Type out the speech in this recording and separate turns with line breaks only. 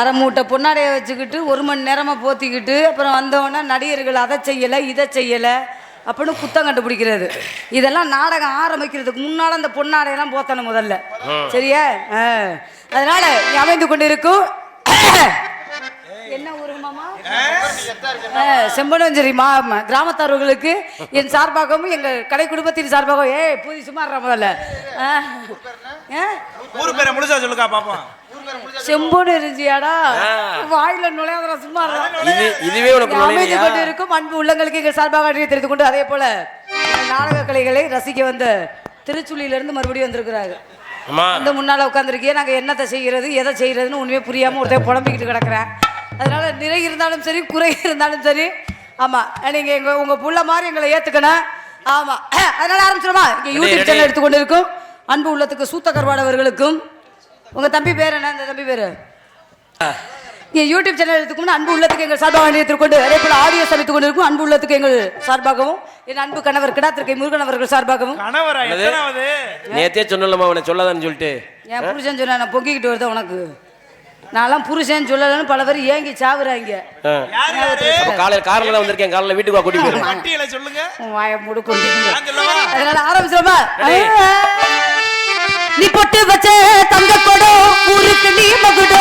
அரை மூட்டை பொன்னாடையை வச்சுக்கிட்டு ஒரு மணி நேரமாக போத்திக்கிட்டு அப்புறம் வந்தவொடனே நடிகர்கள் அதை செய்யலை இதை செய்யலை அப்படின்னு குத்தம் கண்டுபிடிக்கிறது. இதெல்லாம் நாடகம் ஆரம்பிக்கிறதுக்கு முன்னால் அந்த பொன்னாடையெல்லாம் போத்தணும் முதல்ல. சரியா. அதனால அமைந்து கொண்டு இருக்கும் என்ன ஊருங்க மாமா? செம்பனஞ்சேரி மா கிராமத்தார்களுக்கு என் சார்பாகவும் எங்கள் கடை குடும்பத்தின் சார்பாகவும் ஏய் புதி சும்மா இருடா முதல்ல?
ஊரு பேரை முழுசா சொல்லுக்கா பாப்போம்.
செம்பொன் இருந்துச்சியாடா? வாயில நுழையாதரா சும்மா
இதுவே உனக்கு
அமைதி? கொண்டு இருக்கும் அன்பு உள்ளங்களுக்கு எங்கள் சார்பாக தெரிவித்துக் கொண்டு அதே போல இந்த நாடக கலைகளை ரசிக்க வந்த திருச்சுழியில இருந்து மறுபடியும் வந்திருக்கிறாங்க அந்த முன்னால உட்காந்துருக்கே நாங்க என்னத்தை செய்யறது எதை செய்யறதுன்னு உண்மையே புரியாம ஒருத்தர் புலம்பிக்கிட்டு கிடக்குறேன். அதனால நிறை இருந்தாலும் சரி குறை இருந்தாலும் சரி ஆமா நீங்க எங்க உங்க புள்ள மாதிரி எங்களை ஏத்துக்கணும். ஆமா. அதனால ஆரம்பிச்சிருமா இங்க யூடியூப். சேனல் எடுத்துக்கொண்டு இருக்கும் அன்பு உள்ளத்துக்கு சூத்த கருவாடவர்களுக்கும் உங்க தம்பி பேர் என்ன? இந்த தம்பி பேரு? இங்க யூடியூப் சேனல் எடுத்துக்கணும் அன்பு உள்ளத்துக்கு எங்கள் சார்பாக நினைத்துக் கொண்டு அதே போல ஆடியோ சமைத்துக் கொண்டிருக்கும் அன்பு உள்ளத்துக்கு எங்கள் சார்பாகவும் என் அன்பு கணவர் கிடாத்திருக்கை முருகன் அவர்கள் சார்பாகவும்.
நேத்தே சொன்னலம்மா அவனை சொல்லாதான்னு சொல்லிட்டு.
என் புருஷன் சொன்னா நான் பொங்கிக்கிட்டு வருது உனக்கு? நான்லாம் புருஷன் சொல்லலன்னு பல பேர் ஏங்கி சாவுறாங்க.
காலையில கார்ல தான் வந்திருக்கேன் காலைல வீட்டுக்கு வா கூட்டி போயிரு
பட்டியலை சொல்லுங்க.
உன் வாயை மூடு கொண்டு வந்து.
நான் சொல்லவா?
அதனால ஆரம்பிச்சிடமா பொட்டு வச்ச தங்க கொடம் ஊருக்கு நீ மகுடம்